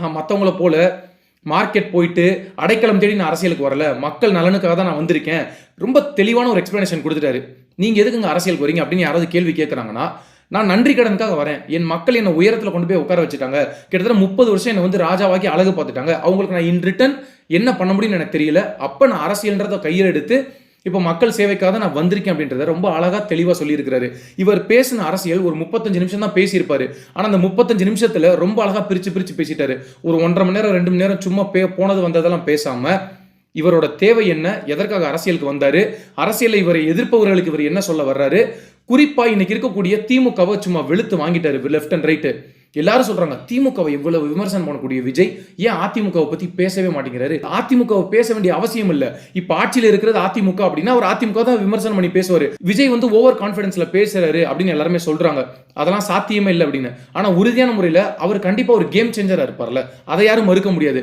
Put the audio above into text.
நான் மற்றவங்கள போல மார்க்கெட் போயிட்டு அடைக்கலம் தேடி நான் அரசியலுக்கு வரல. மக்கள் நலனுக்காக தான் நான் வந்திருக்கேன். ரொம்ப தெளிவான ஒரு எக்ஸ்பிளனேஷன் கொடுத்துட்டாரு. நீங்கள் எதுக்குங்க அரசியலுக்கு வரீங்க அப்படின்னு யாராவது கேள்வி கேட்குறாங்கன்னா நான் நன்றி கடனுக்காக வரேன். என் மக்கள் என்னை உயரத்தில் கொண்டு போய் உட்கார வச்சுட்டாங்க. கிட்டத்தட்ட முப்பது வருஷம் என்னை வந்து ராஜாவாக்கி அழகு பார்த்துட்டாங்க. அவங்களுக்கு நான் இன் ரிட்டன் என்ன பண்ண முடியும்னு எனக்கு தெரியல. அப்போ நான் அரசியல்ன்றதை கையில் எடுத்து இப்போ மக்கள் சேவைக்காக நான் வந்திருக்கேன் அப்படின்றத ரொம்ப அழகாக தெளிவாக சொல்லியிருக்கிறாரு. இவர் பேசின அரசியல் ஒரு முப்பத்தஞ்சு நிமிஷம் தான் பேசியிருப்பாரு. ஆனால் அந்த முப்பத்தஞ்சு நிமிஷத்தில் ரொம்ப அழகாக பிரிச்சு பிரித்து பேசிட்டாரு. ஒரு ஒன்றரை மணி நேரம் ரெண்டு மணி நேரம் சும்மா பே போனது வந்ததெல்லாம் பேசாமல் இவரோட தேவை என்ன எதற்காக அரசியலுக்கு வந்தார் அரசியலை இவரை எதிர்ப்பவர்களுக்கு இவர் என்ன சொல்ல வர்றாரு குறிப்பாக இன்னைக்கு இருக்கக்கூடிய திமுகவை சும்மா வெளுத்து வாங்கிட்டாரு லெஃப்ட் அண்ட் ரைட்டு எல்லாரும் சொல்றாங்க திமுகவை இவ்வளவு விமர்சனம் பண்ணக்கூடிய விஜய் ஏன் அதிமுகவை பத்தி பேசவே மாட்டேங்கிறாரு? அதிமுகவை பேச வேண்டிய அவசியம் இல்ல. இப்ப ஆட்சியில் இருக்கிறது அதிமுக அப்படின்னா அவர் அதிமுக தான் விமர்சனம் பண்ணி பேசுவாரு. விஜய் வந்து ஓவர் கான்பிடன்ஸ்ல பேசுறாரு அப்படின்னு எல்லாருமே சொல்றாங்க. அதெல்லாம் சாத்தியமே இல்லை அப்படின்னு. ஆனா உறுதியான முறையில அவர் கண்டிப்பா ஒரு கேம் சேஞ்சரா இருப்பார்ல. அதை யாரும் மறுக்க முடியாது.